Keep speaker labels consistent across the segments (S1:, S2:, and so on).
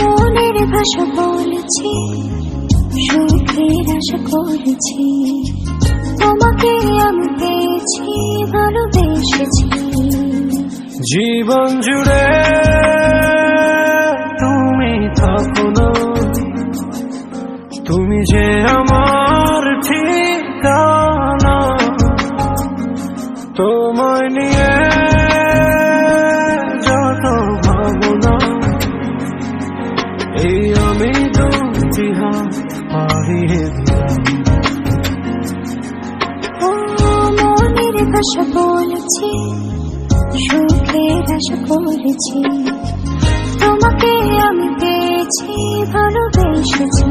S1: মনের ভাষা বলেছি, সুখের আশা করেছি। তোমাকে আমি পেয়েছি, ভালোবেসেছি।
S2: জীবন জুড়ে তুমি থাকো না তুমি যে আমার ঠিকানা। তোমায় নিয়ে এই আমি দিহা হারিয়ে দিলাম।
S1: মনের ভাষা বলেছি, সুখের আশা করেছি। তোমাকে আমি পেয়েছি, ভালোবেসেছি।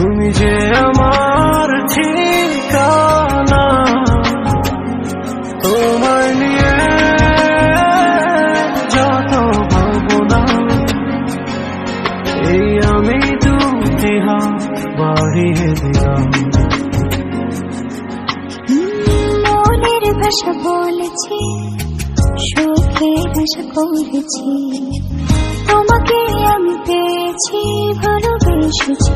S2: তুমি যে আমার ঠিকানা, তোমায় নিয়ে যত ভাবনা, এই আমি দুটি হাত বাড়িয়ে দিলাম।
S1: মনের ভাষা বলেছি, সুখের আশা করেছি, তোমাকে আমি পেয়েছি, ভালোবেসেছি।